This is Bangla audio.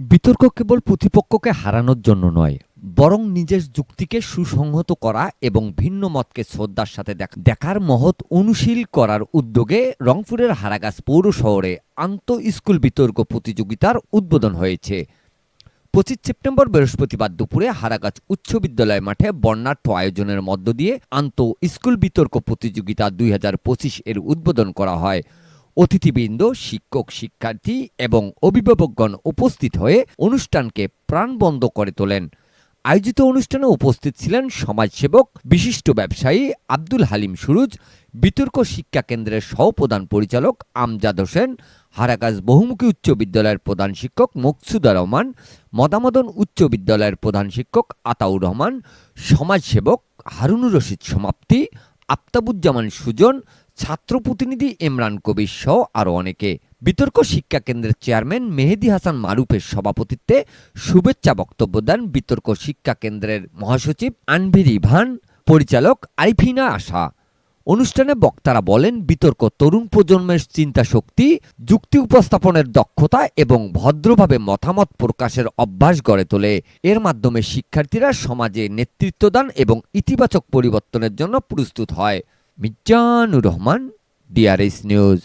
বিতর্ক কেবল প্রতিপক্ষকে হারানোর জন্য নয়, বরং নিজের যুক্তিকে সুসংহত করা এবং ভিন্ন মতকে শ্রদ্ধার সাথে দেখার মহৎ অনুশীল করার উদ্যোগে রংপুরের হারাগাছ পৌর শহরে আন্ত স্কুল বিতর্ক প্রতিযোগিতার উদ্বোধন হয়েছে। পঁচিশ সেপ্টেম্বর বৃহস্পতিবার দুপুরে হারাগাছ উচ্চ বিদ্যালয় মাঠে বর্ণাঢ্য আয়োজনের মধ্য দিয়ে আন্ত স্কুল বিতর্ক প্রতিযোগিতা দুই হাজার পঁচিশ এর উদ্বোধন করা হয়। অতিথিবৃন্দ, শিক্ষক, শিক্ষার্থী এবং অভিভাবকগণ উপস্থিত হয়ে অনুষ্ঠানকে প্রাণবন্ধ করে তোলেন। আয়োজিত অনুষ্ঠানে উপস্থিত ছিলেন সমাজসেবক, বিশিষ্ট ব্যবসায়ী আব্দুল হালিম সুরুজ, বিতর্ক শিক্ষা কেন্দ্রের সহপ্রধান পরিচালক আমজাদ হোসেন হারাগাজ বহুমুখী উচ্চ বিদ্যালয়ের প্রধান শিক্ষক মকসুদা রহমান, মদামদন উচ্চ বিদ্যালয়ের প্রধান শিক্ষক আতাউর রহমান, সমাজসেবক হারুনুর রশিদ সমাপ্তি আফতাবুজ্জামান সুজন ছাত্র প্রতিনিধি ইমরান কবির সহ আরও অনেকে। বিতর্ক শিক্ষা কেন্দ্রের চেয়ারম্যান মেহেদি হাসান মারুফের সভাপতিত্বে শুভেচ্ছা বক্তব্য দেন বিতর্ক শিক্ষা কেন্দ্রের মহাসচিব আনভির ইভান, পরিচালক আরিফিনা আশা। অনুষ্ঠানে বক্তারা বলেন, বিতর্ক তরুণ প্রজন্মের চিন্তা শক্তি যুক্তি উপস্থাপনের দক্ষতা এবং ভদ্রভাবে মতামত প্রকাশের অভ্যাস গড়ে তোলে। এর মাধ্যমে শিক্ষার্থীরা সমাজে নেতৃত্বদান এবং ইতিবাচক পরিবর্তনের জন্য প্রস্তুত হয়। Mizanur Rahman DRS news